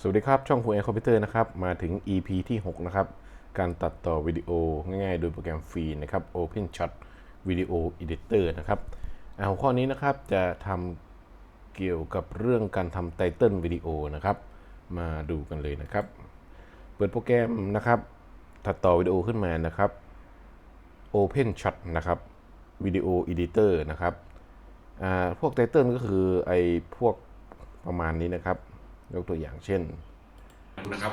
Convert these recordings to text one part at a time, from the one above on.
สวัสดีครับ ช่องคุยแอร์คอมพิวเตอร์นะครับ มาถึง EP ที่ 6 นะครับ การตัดต่อวิดีโอง่ายๆ โดยโปรแกรมฟรีนะครับ OpenShot Video Editor นะครับอ่าหัวข้อนี้นะครับจะทำเกี่ยวกับเรื่องการทำไตเติลวิดีโอนะครับ มาดูกันเลยนะครับ เปิดโปรแกรมนะครับ ตัดต่อวิดีโอขึ้นมานะครับ OpenShot นะครับวิดีโอ Editor นะครับพวกไตเติลก็คือไอพวกประมาณนี้นะครับ ยกตัวอย่างเช่นนะครับ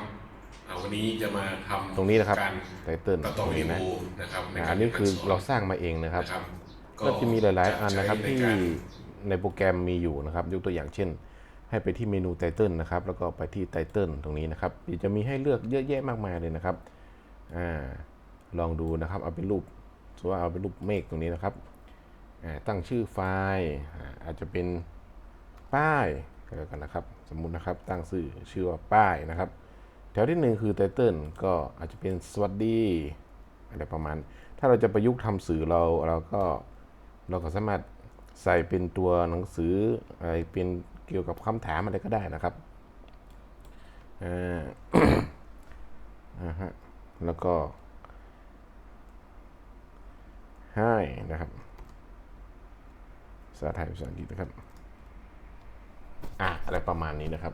อ่าวันนี้จะมาทำตรงนี้นะครับการไตเติลตัดตต่อรงวินี้ดีโอนะนะครับในอ่าการอันนี้คือสนเราสร้างมาเองนะครับนะครับก็จะมีหลาย ๆ อันนะครับใช้ที่ใการในโปรแกรมมีอยู่นะครับ ยกตัวอย่างเช่น ให้ไปที่เมนูไตเติลนะครับ แล้วก็ไปที่ไตเติลตรงนี้นะครับจะมีให้เลือกเยอะแยะมากมายเลยนะครับอ่าลองดูนะครับ เอาเป็นรูปสมมติว่าเอาเป็นรูปเมฆตรงนี้นะครับอ่าตั้งชื่อไฟล์อ่าอาจจะเป็นป้ายก็แล้วกันนะครับ สมมุตินะครับตั้งชื่อชื่อว่าป้ายนะครับ แถวที่หนึ่งคือไตเติลก็อาจจะเป็นสวัสดีอะไรประมาณ ถ้าเราจะประยุกต์ทำสื่อเราเราก็เราก็สามารถใส่เป็นตัวหนังสืออะไรเป็นเกี่ยวกับคำถามอะไรก็ได้นะครับอ่อ่าฮะแล้วก็ให้นะครับภาษาไทยภาษาอังกฤษนะครับ อะอะไรประมาณนี้นะครับ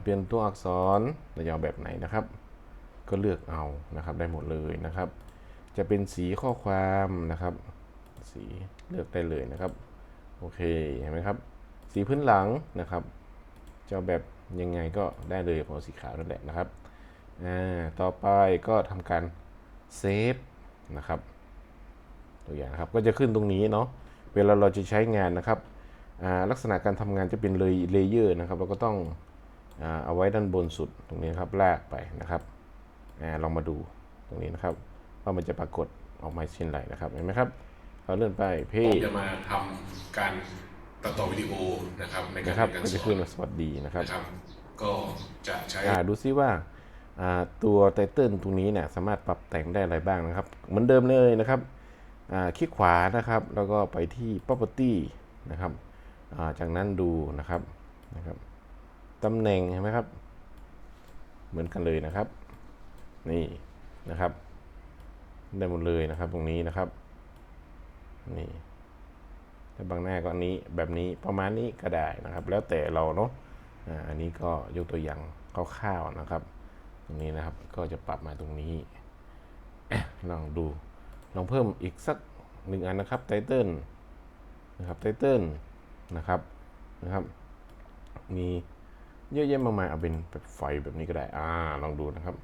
เปลี่ยนตัวอักษรเราจะเอาแบบไหนนะครับ ก็เลือกเอานะครับได้หมดเลยนะครับ จะเป็นสีข้อความนะครับ สีเลือกได้เลยนะครับ โอเคเห็นไหมครับ สีพื้นหลังนะครับจะเอาแบบยังไงก็ได้เลยของสีขาวนั่นแหละนะครับอ่าต่อไปก็ทำการเซฟนะครับตัวอย่างครับก็จะขึ้นตรงนี้เนาะเวลาเราจะใช้งานนะครับ ลักษณะการทำงานจะเป็นเลยเลเยอร์นะครับเราก็ต้องอ่าเอาไว้ด้านบนสุดตรงนี้ครับลากไปนะครับอาลองมาดูตรงนี้นะครับว่ามันจะปรากฏออกมาเช่นไรนะครับเห็นไหมครับเราเลื่อนไปเพผมจจะมาทำการตัดต่อวิดีโอนะครับในการนะครับเรียนก็การสจะอขึ้นนมาสวัสดีนะครับนะครับก็จะใช้อ่าดูซิว่าอ่าตัวไตเติลตรงนี้เนี่ยสามารถปรับแต่งได้อะไรบ้างนะครับ เหมือนเดิมเลยนะครับอ่าคลิกขวานะครับ แล้วก็ไปที่ property นะครับอ่า จากนั้นดูนะครับนะครับตำแหน่งเห็นไหมครับ เหมือนกันเลยนะครับ นี่นะครับ ได้หมดเลยนะครับตรงนี้นะครับ นี่ถ้าบางหน้าก็อันนี้แบบนี้ประมาณนี้ก็ได้นะครับ แล้วแต่เราเนาะอันนี้ก็ยกตัวอย่างคร่าวๆนะครับ ตรงนี้นะครับก็จะปรับมาตรงนี้ลองดูลองเพิ่มอีกสักหนึ่งอันนะครับไตเติลนะครับไตเติล นะครับนะครับ มีเยอะแยะมากมายเอาเป็นแบบไฟแบบนี้ก็ได้ อ่า ลองดูนะครับ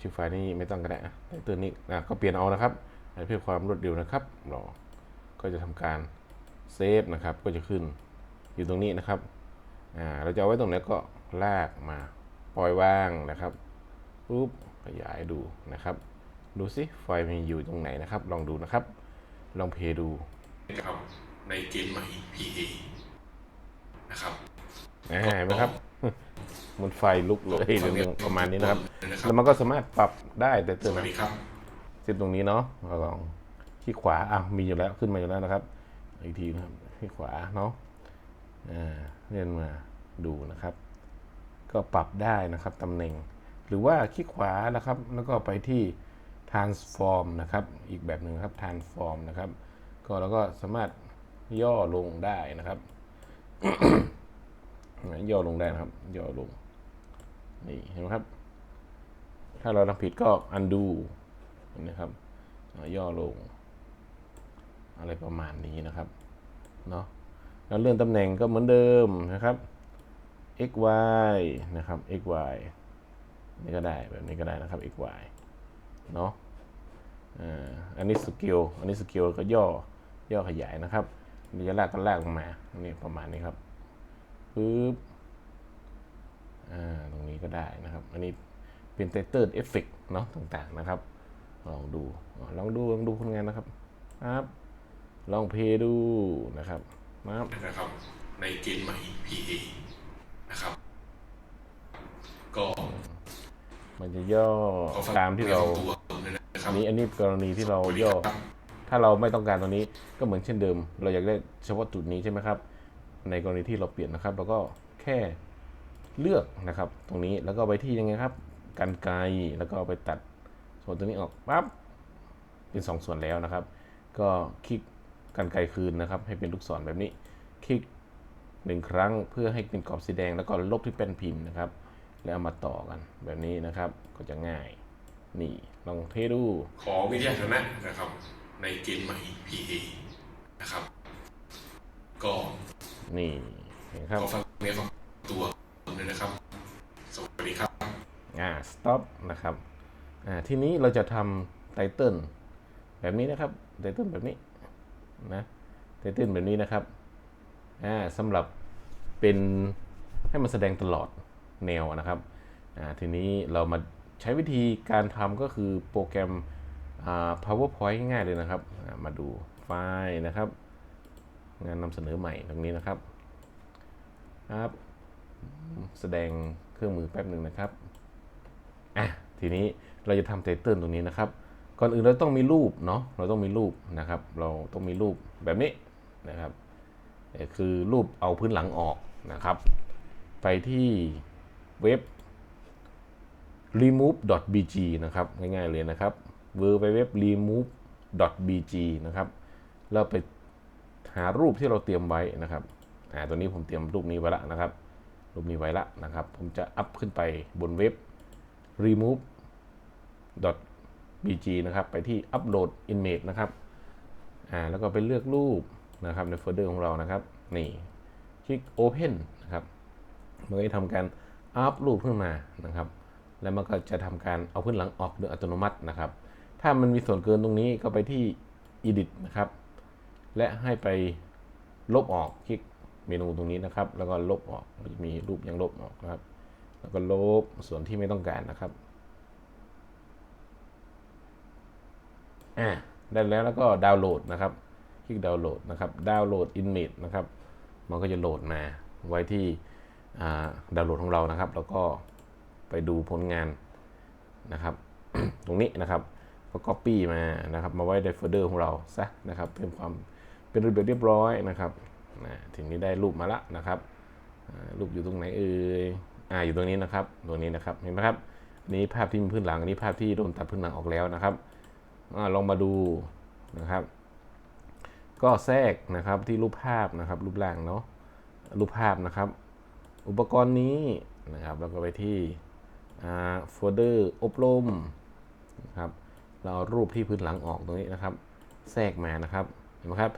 ชื่อไฟนี้ไม่ต้องก็ได้นะไตเติลนี้อะก็เปลี่ยนเอานะครับเพื่อความรวดเร็วนะครับเราก็จะทำการเซฟนะครับ ก็จะขึ้นอยู่ตรงนี้นะครับ อ่า เราจะเอาไว้ตรงไหนก็ลากมา ปล่อยว่างนะครับปุ๊บขยายดูนะครับ ดูสิไฟมันอยู่ตรงไหนนะครับ ลองดูนะครับ ลองเพย์ดูครับ ในเกมใหม่ PA นะครับอ่าเห็นไหมครับ มันไฟลุกเลยเรื่องประมาณนี้นะครับนะครับแล้วมันก็สามารถปรับได้แต่สเติมวัสดีครับซิปตรงนี้เนาะเราลองที่ขวาอะมีอยู่แล้วขึ้นมาอยู่แล้วนะครับ อีกทีนะครับที่ขวาเนาะอ่าเลื่อนมาดูนะครับ ก็ปรับได้นะครับตำแหน่ง หรือว่าคลิกขวานะครับ แล้วก็ไปที่ transform นะครับ อีกแบบหนึ่งครับ transform นะครับ ก็เราก็สามารถ ย่อลงได้นะครับย่อลงได้นะครับ ย่อลงนี่เห็นไหมครับ ถ้าเราทำผิดก็ undo เห็นะครับย่อลง อะไรประมาณนี้นะครับเนาะแล้วเลื่อนตำแหน่งก็เหมือนเดิมนะครับ x y นะครับ x y นี่ก็ได้แบบนี้ก็ได้นะครับ x y เนาะอ่าอันนี้สกิลอันนี้สกิลก็ย่อย่อขยายนะครับ นี่จะลากก็ลากลงมาอันนี้ประมาณนี้ครับปึ๊บอ่าตรงนี้ก็ได้นะครับ อันนี้เป็นไตเติลเอฟเฟกเนาะต่างๆนะครับ ลองดูอ่าลองดูลองดูผลงานนะครับครับ ลองเพลย์ดูนะครับนะครับนะครับ ในเกมใหม่ PA นะครับ ก็มันจะย่อขอฝกตามที่เราตัวด้วยนะคอัรับนนี้อันนี้กรณีที่เราสวัสดีย่อครับ ถ้าเราไม่ต้องการตัวนี้ก็เหมือนเช่นเดิม เราอยากได้เฉพาะจุดนี้ใช่ไหมครับ ในกรณีที่เราเปลี่ยนนะครับเราก็แค่เลือกนะครับ ตรงนี้แล้วก็ไปที่ยังไงครับกันไกรแล้วก็ไปตัดส่วนตรงนี้ออกปั๊บเป็นสองส่วนแล้วนะครับ ก็คลิกกันไกรคืนนะครับ ให้เป็นลูกศรแบบนี้ คลิกหนึ่งครั้งเพื่อให้เป็นกรอบสีแดงแล้วก็ลบที่เป็นพิมพ์นะครับ แล้วเอามาต่อกันแบบนี้นะครับก็จะง่าย นี่ลองเทดูขอวิทยาฐานะนะครับ ในเกณฑ์ใหม่ PA นะครับ ก็นี่เห็นครับขอฟังเนื้อฟังตัวเลยนะครับ สวัสดีครับอ่า stop นะครับอ่าทีนี้เราจะทำไตเติลแบบนี้นะครับไตเติลแบบนี้นะไตเติลแบบนี้นะครับอ่าสำหรับเป็นให้มันแสดงตลอดแนวนะครับอ่าทีนี้เรามาใช้วิธีการทำก็คือโปรแกรมอ่า powerpoint ง่ายๆเลยนะครับ มาดูไฟล์นะครับ งานนำเสนอใหม่ตรงนี้นะครับครับ แสดงเครื่องมือแป๊บหนึ่งนะครับอะทีนี้เราจะทำไตเติลตรงนี้นะครับ ก่อนอื่นเราต้องมีรูปเนาะเราต้องมีรูปนะครับ เราต้องมีรูปแบบนี้นะครับคือรูปเอาพื้นหลังออกนะครับ ไปที่เว็บ remove.bg นะครับ ง่ายๆเลยนะครับ w w w remove.bg นะครับเราไปหารูปที่เราเตรียมไว้นะครับอ่าตัวนี้ผมเตรียมรูปนี้ไว้ละนะครับ รูปนี้ไว้ละนะครับ ผมจะอัพขึ้นไปบนเว็บ remove bg นะครับ ไปที่ upload image นะครับอ่าแล้วก็ไปเลือกรูปนะครับในโฟลเดอร์ของเรานะครับ นี่คลิก open นะครับมันก็จะทำการอัพรูปขึ้นมานะครับ แล้วมันก็จะทำการเอาพื้นหลังออกโดยอัตโนมัตินะครับ ถ้ามันมีส่วนเกินตรงนี้ก็ไปที่ edit นะครับ และให้ไปลบออกคลิกเมนูตรงนี้นะครับ แล้วก็ลบออกมันจะมีรูปยังลบออกนะครับ แล้วก็ลบส่วนที่ไม่ต้องการนะครับอ่าได้แล้วแล้วก็ดาวน์โหลดนะครับคลิกดาวน์โหลดนะครับดาวน์โหลด image นะครับ มันก็จะโหลดมาไว้ที่ดาวน์โหลดของเรานะครับ แล้วก็ไปดูผลงานนะครับ ตรงนี้นะครับ ก็ copy มานะครับมาไว้ในโฟลเดอร์ของเราซะนะครับเพื่อความเป็นระเบียบเรียบร้อยนะครับนะถึงนี้ได้รูปมาละนะครับรูปอยู่ตรงไหนเอ่ยอ่าอยู่ตรงนี้นะครับตรงนี้นะครับเห็นไหมครับนี้ภาพที่มีพื้นหลังอันนี้ภาพที่โดนตัดพื้นหลังออกแล้วนะครับอลองมาดูนะครับ ก็แทรกนะครับที่รูปภาพนะครับ รูปร่างเนาะรูปภาพนะครับ อุปกรณ์นี้นะครับแล้วก็ไปที่โฟลเดอร์อบรมนะครับ เราเอารูปที่พื้นหลังออกตรงนี้นะครับ แทรกมานะครับเห็นไหมครับ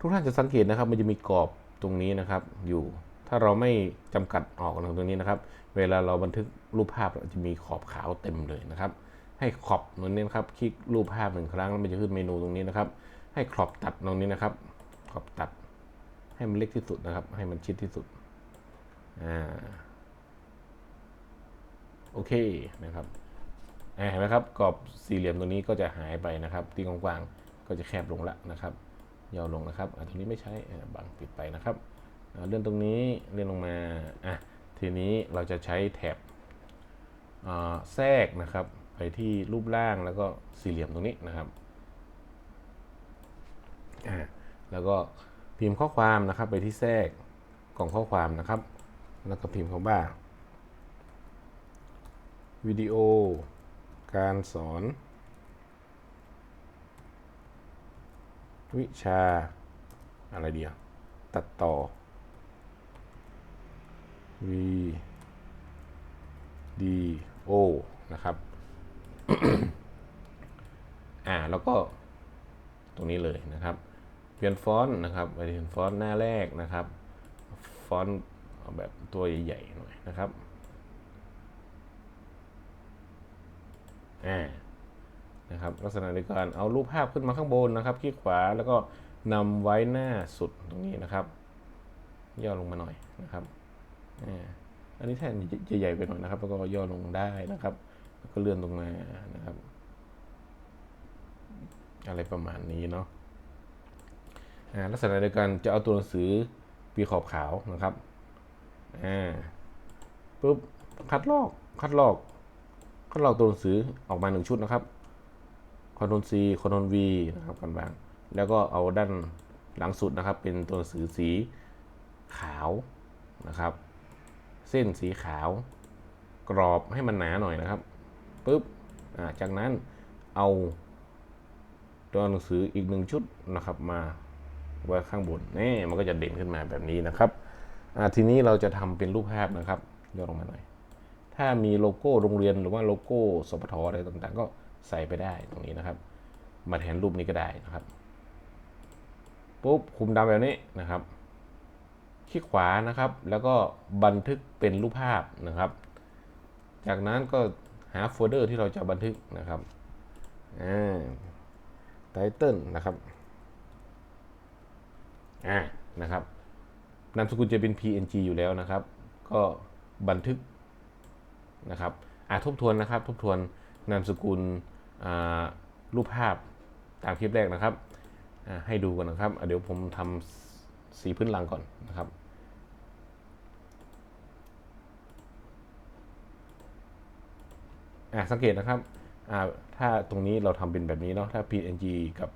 ทุกท่านจะสังเกตนะครับ มันจะมีกรอบตรงนี้นะครับ อยู่ถ้าเราไม่จำกัดออกตรงนี้นะครับ เวลาเราบันทึกรูปภาพเราจะมีขอบขาวเต็มเลยนะครับ ให้ขอบตรงนี้นะครับ คลิกรูปภาพหนึ่งครั้งแล้วมันจะขึ้นเมนูตรงนี้นะครับ ให้ขอบตัดตรงนี้นะครับ ขอบตัด ให้มันเล็กที่สุดนะครับ ให้มันชิดที่สุดอ่าโอเคนะครับ เห็นไหมครับกรอบสี่เหลี่ยมตรงนี้ก็จะหายไปนะครับ ที่กว้างๆก็จะแคบลงละนะครับย่อลงนะครับตรงนี้ไม่ใช้อ่บังปิดไปนะครับเลื่อนตรงนี้เลื่อนลงมาอะทีนี้เราจะใช้แถบแทรกนะครับไปที่รูปร่างแล้วก็สี่เหลี่ยมตรงนี้นะครับอ่าแล้วก็พิมพ์ข้อความนะครับไปที่แทรกกล่องข้อความนะครับ แล้วก็พิมพ์คำว่าวิดีโอ การสอน วิชา อะไรเดียว ตัดต่อวีดีโอนะครับ อ่า แล้วก็ตรงนี้เลยนะครับ เปลี่ยนฟอนต์นะครับไปเปลี่ยนฟอนต์หน้าแรกนะครับ ฟอนต์แบบตัวใหญ่ๆหน่อยนะครับ อ่านะครับลักษณะในการเอารูปภาพขึ้นมาข้างบนนะครับคลิกขวาแล้วก็นำไว้หน้าสุดตรงนี้นะครับ ย่อลงมาหน่อยนะครับอ่าอันนี้แท่นจะใหญ่ไปหน่อยนะครับ แล้วก็ย่อลงได้นะครับ แล้วก็เลื่อนลงมานะครับ อะไรประมาณนี้เนาะลักษณะเดียวกันจะเอาตัวหนังสือปีขอบขาวนะครับอ่าปุ๊บคัดลอกคัดลอก คัดลอกตัวหนังสือออกมาหนึ่งชุดนะครับคอนโทรล C คอนโทรล V นะครับกันบางแล้วก็เอาด้านหลังสุดนะครับ เป็นตัวหนังสือสีขาวนะครับ เส้นสีขาว กรอบให้มันหนาหน่อยนะครับปุ๊บจากนั้นเอาตัวหนังสืออีกหนึ่งชุดนะครับมาไว้ข้างบนนี่มันก็จะเด่นขึ้นมาแบบนี้นะครับทีนี้เราจะทำเป็นรูปภาพนะครับย่อลงมาหน่อย ถ้ามีโลโก้โรงเรียนหรือว่าโลโก้สปทอะไรต่างๆ ก็ใส่ไปได้ตรงนี้นะครับ มาแทนรูปนี้ก็ได้นะครับปุ๊บคุมดำแบบนี้นะครับคลิกขวานะครับ แล้วก็บันทึกเป็นรูปภาพนะครับ จากนั้นก็หาโฟลเดอร์ที่เราจะบันทึกนะครับอ่าไตเติลนะครับอ่านะครับนามสกุลจะเป็น PNG อยู่แล้วนะครับ ก็บันทึก นะครับอ่าทบทวนนะครับ ทบทวนนามสกุลรูปภาพตามคลิปแรกนะครับ ให้ดูกันนะครับ เดี๋ยวผมทำสีพื้นหลังก่อนนะครับอะสังเกตนะครับอาถ้าตรงนี้เราทำเป็นแบบนี้เนาะ ถ้า PNG กับ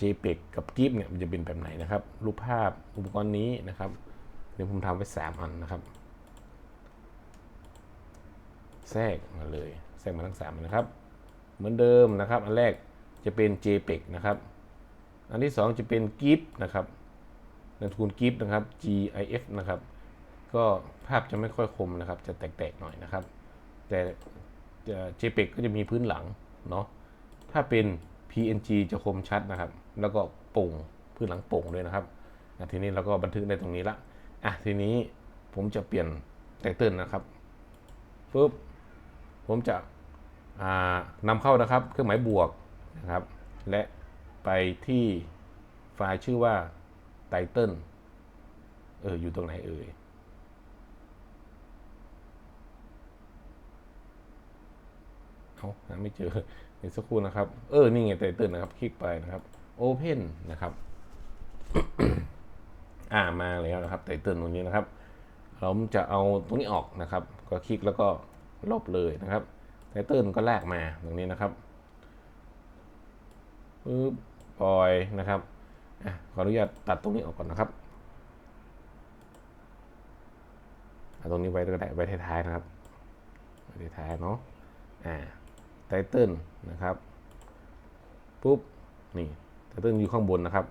JPEG กับ GIF เนี่ย มันจะเป็นแบบไหนนะครับ รูปภาพอุปกรณ์นี้นะครับ เดี๋ยวผมทำไว้ 3 อันนะครับ แทรกมาเลย แทรกมาทั้ง3นะครับ เหมือนเดิมนะครับ อันแรกจะเป็น JPEG นะครับ อันที่ 2 จะเป็น GIF นะครับนามสกุล GIF นะครับ GIF นะครับ ก็ภาพจะไม่ค่อยคมนะครับ จะแตกๆหน่อยนะครับ แต่ JPEG ก็จะมีพื้นหลังเนาะ ถ้าเป็น PNG จะคมชัดนะครับ แล้วก็โป่งพื้นหลังโป่งด้วยนะครับทีนี้เราก็บันทึกได้ตรงนี้ละ อะทีนี้ผมจะเปลี่ยนไตเติลนะครับปุ๊บ ผมจะนำเข้านะครับเครื่องหมายบวกนะครับ และไปที่ไฟล์ชื่อว่าไตเติลเอออยู่ตรงไหนเอ่ยเอาหาไม่เจอเดี๋ยวสักครู่นะครับ เออ นี่ไงไตเติลนะครับ คลิกไปนะครับ Open นะครับ อ่ามาแล้วนะครับไตเติลตรงนี้นะครับ เราจะเอาตรงนี้ออกนะครับ ก็คลิกแล้วก็ ลบเลยนะครับไตเติลก็ลากมาตรงนี้นะครับปึ๊บปล่อยนะครับอขออนุญาตตัดตรงนี้ออกก่อนนะครับเอาตรงนี้ไว้ก็ได้ไว้ท้ายๆนะครับไว้ท้ายๆเนาะอ่าไตเติลนะครับปุ๊บนี่ไตเติลอยู่ข้างบนนะครับ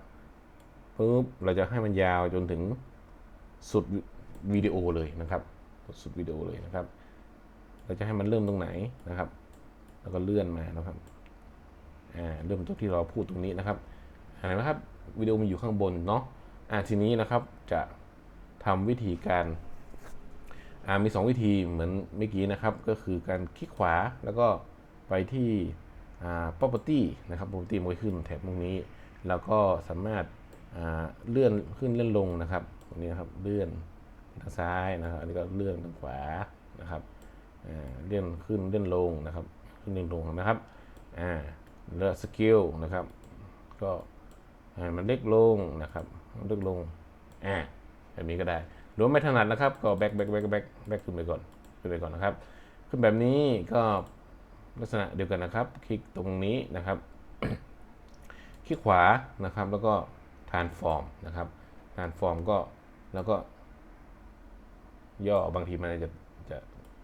ปุ๊บเราจะให้มันยาวจนถึงสุดวิดีโอเลยนะครับ สุดวิดีโอเลยนะครับ เราจะให้มันเริ่มตรงไหนนะครับ แล้วก็เลื่อนมานะครับอ่าเริ่มตรงที่เราพูดตรงนี้นะครับเห็นไหมครับวิดีโอมันอยู่ข้างบนเนาะอ่าทีนี้นะครับจะทำวิธีการอ่ามี 2 วิธีเหมือนเมื่อกี้นะครับ ก็คือการคลิกขวาแล้วก็ไปที่อ่า property นะครับ property มันขึ้นแถบตรงนี้ แล้วก็สามารถอ่าเลื่อนขึ้นเลื่อนลงนะครับตรงนี้นะครับเลื่อนทางซ้ายนะครับอันนี้ก็เลื่อนทางขวานะครับ เลื่อนขึ้นเลื่อนลงนะครับขึ้นเลื่อนลงนะครับอ่าเลือกสกิลนะครับ ก็มันเล็กลงนะครับเล็กลงอ่าแบบนี้ก็ได้หรือไม่ถนัดนะครับ ก็แบ็คแบ็คแบ็คแบ็คแบ็คขึ้นไปก่อนขึ้นไปก่อนนะครับ ขึ้นแบบนี้ก็ลักษณะเดียวกันนะครับ คลิกตรงนี้นะครับคลิกขวานะครับ แล้วก็ transform นะครับ transform ก็แล้วก็ย่อบางทีมันจะ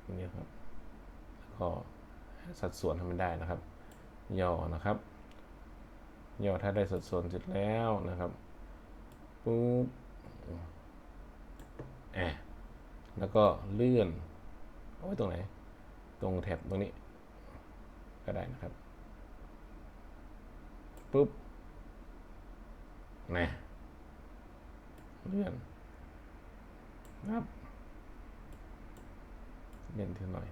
นี่ครับก็สัดส่วนให้มันได้นะครับ ย่อนะครับ ย่อถ้าได้สัดส่วนเสร็จแล้วนะครับปุ๊บอะแล้วก็เลื่อนเอาไว้ตรงไหน ตรงแท็บตรงนี้ ก็ได้นะครับปุ๊บนะเลื่อนนะครับ เลื่อนทีหน่อย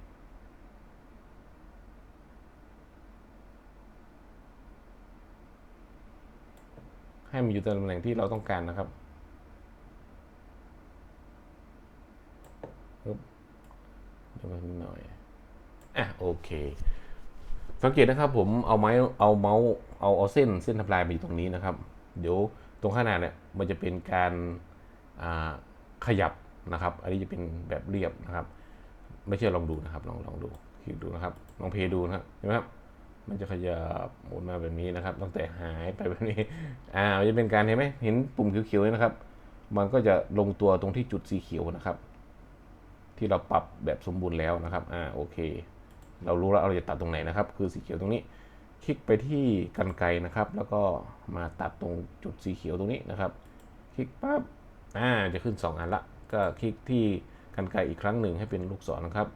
ให้มันอยู่ตำแหน่งที่เราต้องการนะครับปึ๊บเดี๋ยวมันหน่อย อะโอเค สังเกตนะครับผมเอาไม้เอาเมาส์เอาเอาเส้นเส้นทำลายมาอยู่ตรงนี้นะครับ เดี๋ยวตรงข้างหน้าเนี่ยมันจะเป็นการขยับนะครับ อันนี้จะเป็นแบบเรียบนะครับ ไม่เชื่อลองดูนะครับ ลองลองดูคลิกดูนะครับ ลองเพย์ดูนะครับเห็นไหมครับ มันจะขยับหมุนมาแบบนี้นะครับ ตั้งแต่หายไปแบบนี้ อ่าจะเป็นการเห็นไหมเห็นปุ่มเขียวๆนี่นะครับ มันก็จะลงตัวตรงที่จุดสีเขียวนะครับ ที่เราปรับแบบสมบูรณ์แล้วนะครับ อ่าโอเค เรารู้แล้วเราจะตัดตรงไหนนะครับ คือสีเขียวตรงนี้ คลิกไปที่กันไกรนะครับ แล้วก็มาตัดตรงจุดสีเขียวตรงนี้นะครับ คลิกปั๊บ อ่า จะขึ้น 2 อันละ ก็คลิกที่ กันไกรอีกครั้งหนึ่งให้เป็นลูกศรนะครับ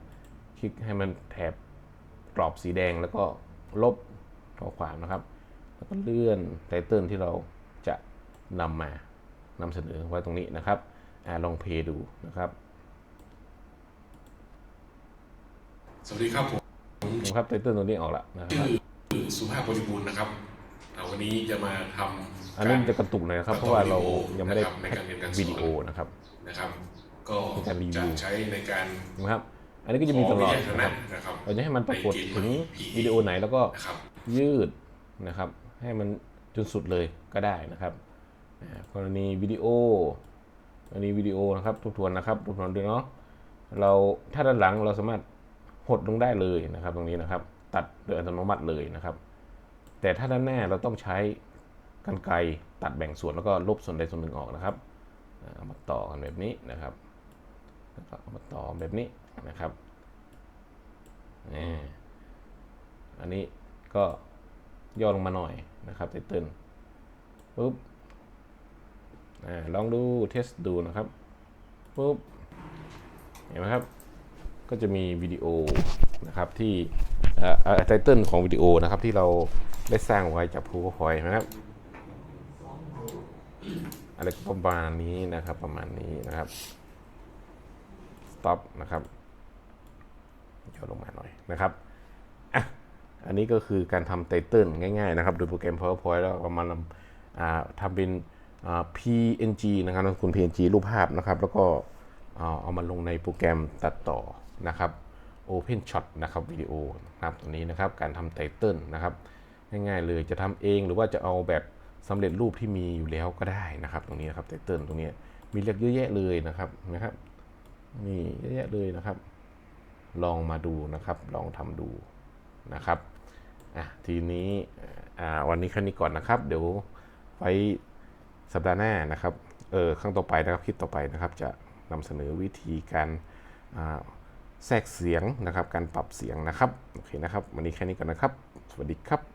คลิกให้มันแถบกรอบสีแดงแล้วก็ลบข้อความนะครับ แล้วก็เลื่อนไตเติลที่เราจะนำมานำเสนอไว้ตรงนี้นะครับอ่าลองเพลย์ดูนะครับ สวัสดีครับผมนะครับไตเติลตรงนี้ออกละนะคชื่รับอสุภาพบริบูรณ์นะครับอ่าวันนี้จะมาทำอันนี้มันจะกระตุกหน่อยนะครับ เพราะว่าเรายังไม่ได้ในการเรียนการสอนวิดีโอนะครับนะครับ ก็ในการรีวิจะวใช้ในการนะครับ อันนี้ก็จะมีตลอดขวิทยานะครับนะครับเราจะให้มันปรากฏถึงในเกมวิดีโอไหนแล้วก็นะครับยืดนะครับ ให้มันจนสุดเลยก็ได้นะครับอ่ากรณีวิดีโอ อันนี้วิดีโอนะครับทบทวนนะครับทบทวนด้วยเนาะเราถ้าด้านหลังเราสามารถหดลงได้เลยนะครับ ตรงนี้นะครับ ตัดโดยอัตโนมัติเลยนะครับ แต่ถ้าด้านหน้าเราต้องใช้กรรไกรตัดแบ่งส่วนแล้วก็ลบส่วนใดส่วนหนึ่งออกนะครับอ่าเอามาต่อกันแบบนี้นะครับ แล้วก็มาต่อแบบนี้นะครับนี่อันนี้ก็ย่อลงมาหน่อยนะครับไตเติ้ลปุ๊บอ่าลองดูเทสดูนะครับปุ๊บเห็นไหมครับ ก็จะมีวิดีโอนะครับที่ไตเติลของวิดีโอนะครับที่เราได้สร้างไว้จาก PowerPoint นะครับอะไรประมาณนี้นะครับประมาณนี้นะครับ stop นะครับย่อลงมาหน่อยนะครับอะอันนี้ก็คือการทำไตเติลง่ายๆนะครับโดยโปรแกรม PowerPoint แล้วเอามาอ่าทำเป็นอ่า PNG นะครับนามสกุล PNG รูปภาพนะครับ แล้วก็เอาเอามาลงในโปรแกรมตัดต่อนะครับ Open Shot นะครับวิดีโอนะครับตัวนี้นะครับ การทำไตเติลนะครับ ง่ายๆเลยจะทำเองหรือว่าจะเอาแบบสำเร็จรูปที่มีอยู่แล้วก็ได้นะครับ ตรงนี้นะครับไตเติลตรงนี้มีเรียกเยอะแยะเลยนะครับนะครับ นี่เยอะแยะเลยนะครับ ลองมาดูนะครับ ลองทำดูนะครับอะทีนี้อ่าวันนี้แค่นี้ก่อนนะครับ เดี๋ยวไว้สัปดาห์หน้านะครับเออครั้งต่อไปนะครับคลิปต่อไปนะครับ จะนำเสนอวิธีการอ่าแทรกเสียงนะครับ การปรับเสียงนะครับโอเคนะครับ วันนี้แค่นี้ก่อนนะครับ สวัสดีครับ